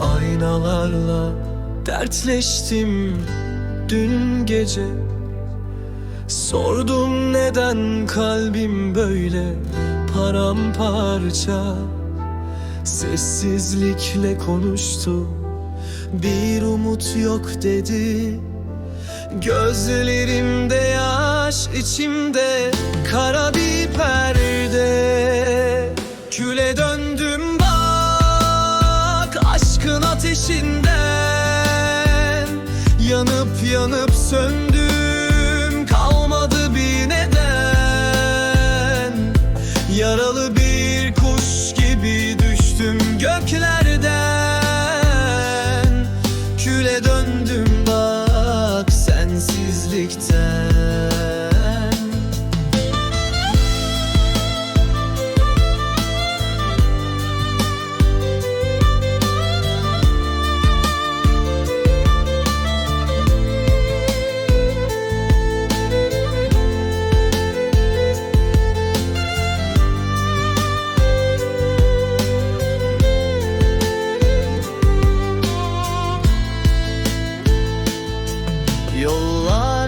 rüzgarla dertleştim dün gece. Sordum neden kalbim böyle paramparça. Sessizlikle konuştu bir umut yok dedi. Gözlerimde yaş içimde kara ateşinden Yanıp yanıp söndüm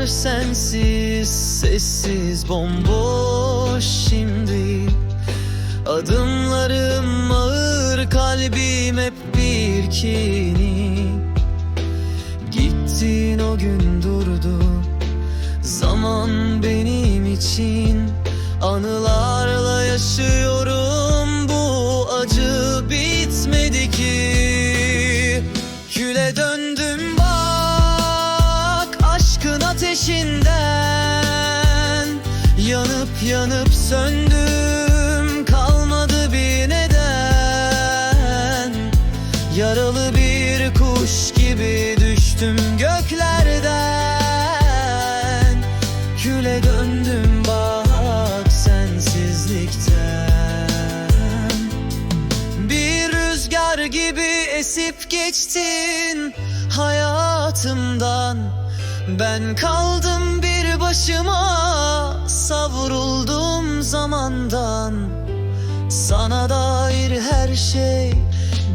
Yollar sensiz, sessiz, bomboş şimdi. Adımlarım ağır, kalbim hep bir kini. Gittin o gün durdu. Zaman benim için. Anılarla yaşıyorum Yanıp söndüm Kalmadı bir neden. Yaralı bir kuş gibi düştüm göklerden. Küle döndüm bak sensizlikten. Bir rüzgar gibi esip geçtin hayatımdan. Ben kaldım bir başıma savruldum zamandan sana dair her şey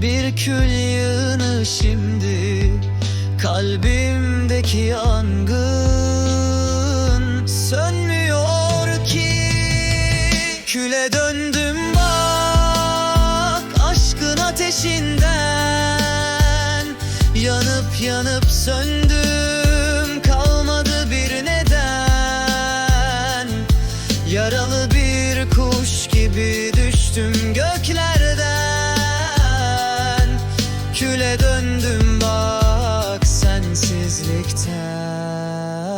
bir kül yığını şimdi Kalbimdeki yangın sönmüyor ki Küle döndüm bak aşkın ateşinden Yanıp yanıp söndüm döndüm bak sensizlikten.